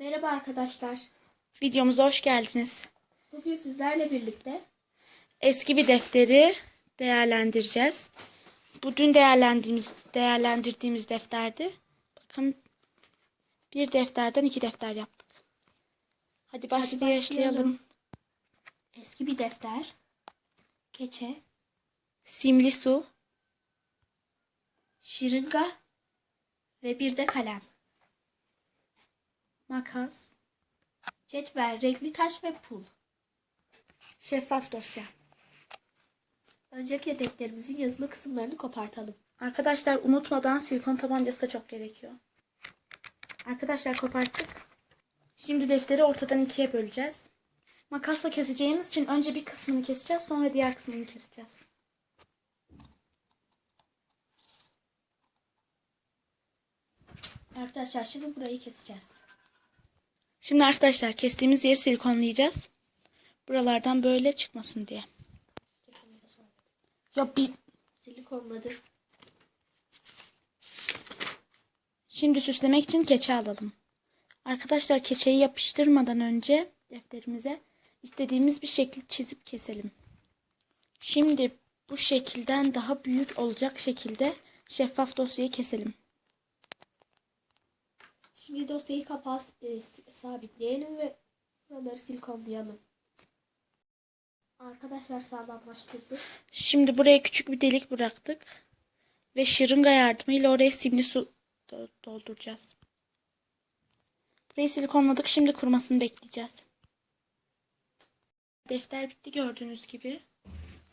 Merhaba arkadaşlar. Videomuza hoş geldiniz. Bugün sizlerle birlikte Eski bir defteri değerlendireceğiz. Bu dün değerlendirdiğimiz, değerlendirdiğimiz defterdi. Bakın bir defterden iki defter yaptık. Hadi başlayalım. başlayalım. eski bir defter, keçe, Simli su, şırınga ve bir de kalem, makas, cetvel, renkli taş ve pul. şeffaf dosya. Öncelikle defterimizin yazılı kısımlarını kopartalım. Arkadaşlar unutmadan silikon tabancası da çok gerekiyor. Arkadaşlar koparttık. Şimdi defteri ortadan ikiye böleceğiz. Makasla keseceğimiz için önce bir kısmını keseceğiz sonra diğer kısmını keseceğiz. Arkadaşlar şimdi burayı keseceğiz. Şimdi arkadaşlar kestiğimiz yeri silikonlayacağız. Buralardan böyle çıkmasın diye. Ya bir Silikonladı. Şimdi süslemek için keçe alalım. Arkadaşlar keçeyi yapıştırmadan önce defterimize istediğimiz bir şekil çizip keselim. Şimdi bu şekilden daha büyük olacak şekilde şeffaf dosyayı keselim. Şimdi dosyayı kapağı e, sabitleyelim ve buraları silikonlayalım. Arkadaşlar sağlamlaştırdık. Şimdi buraya küçük bir delik bıraktık ve şırınga yardımıyla oraya simli su do- dolduracağız. Burayı silikonladık. Şimdi kurumasını bekleyeceğiz. Defter bitti gördüğünüz gibi.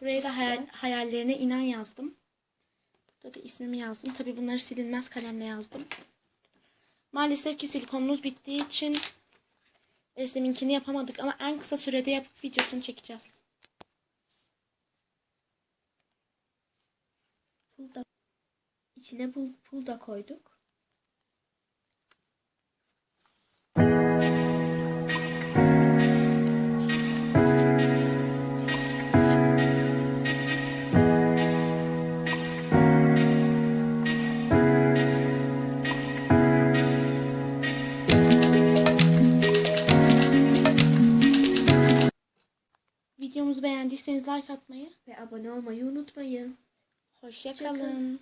Buraya da hayal, hayallerine inan yazdım. Burada da ismimi yazdım. Tabi bunları silinmez kalemle yazdım. Maalesef ki silikonumuz bittiği için Eslem'inkini yapamadık ama en kısa sürede yapıp videosunu çekeceğiz. Pul içine pul, pul da koyduk. Beğendiyseniz like atmayı, Ve abone olmayı unutmayın. hoşça kalın.